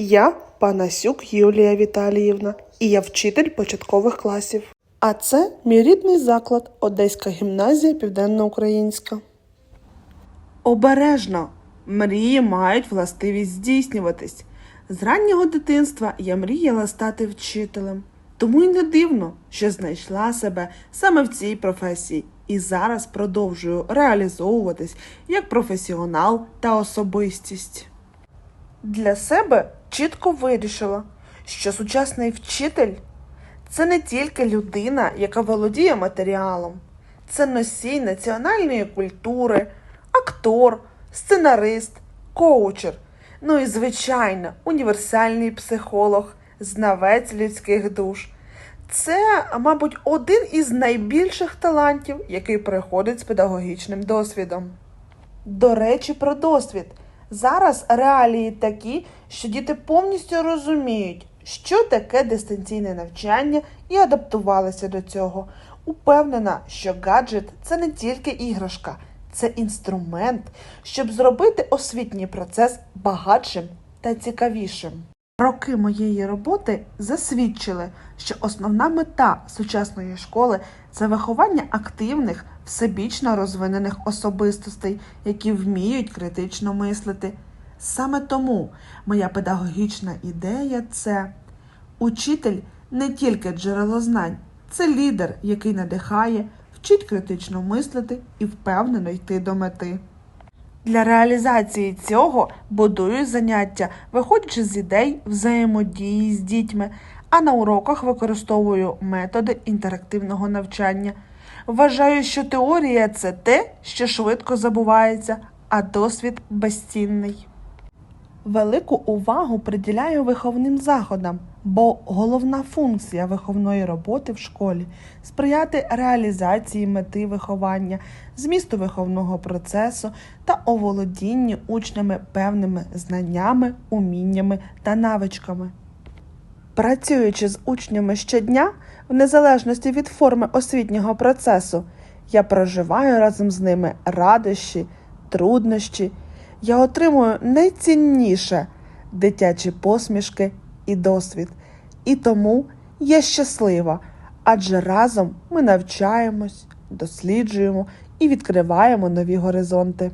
Я Панасюк Юлія Віталіївна, і я вчитель початкових класів. А це мій рідний заклад Одеська гімназія Південноукраїнська. Обережно! Мрії мають властивість здійснюватись. З раннього дитинства я мріяла стати вчителем. Тому й не дивно, що знайшла себе саме в цій професії і зараз продовжую реалізовуватись як професіонал та особистість. Для себе чітко вирішила, що сучасний вчитель це не тільки людина, яка володіє матеріалом, це носій національної культури, актор, сценарист, коучер, ну і, звичайно, універсальний психолог, знавець людських душ. Це, мабуть, один із найбільших талантів, який приходить з педагогічним досвідом. До речі, про досвід. Зараз реалії такі, що діти повністю розуміють, що таке дистанційне навчання і адаптувалися до цього. Упевнена, що гаджет це не тільки іграшка, це інструмент, щоб зробити освітній процес багатшим та цікавішим. Роки моєї роботи засвідчили, що основна мета сучасної школи це виховання активних, всебічно розвинених особистостей, які вміють критично мислити. Саме тому моя педагогічна ідея це учитель не тільки джерело знань, це лідер, який надихає, вчить критично мислити і впевнено йти до мети. Для реалізації цього будую заняття, виходячи з ідей взаємодії з дітьми, а на уроках використовую методи інтерактивного навчання. Вважаю, що теорія це те, що швидко забувається, а досвід безцінний. Велику увагу приділяю виховним заходам, бо головна функція виховної роботи в школі сприяти реалізації мети виховання, змісту виховного процесу та оволодінню учнями певними знаннями, уміннями та навичками. Працюючи з учнями щодня, в незалежності від форми освітнього процесу, я проживаю разом з ними радощі, труднощі. Я отримую найцінніше дитячі посмішки і досвід. І тому я щаслива, адже разом ми навчаємось, досліджуємо і відкриваємо нові горизонти.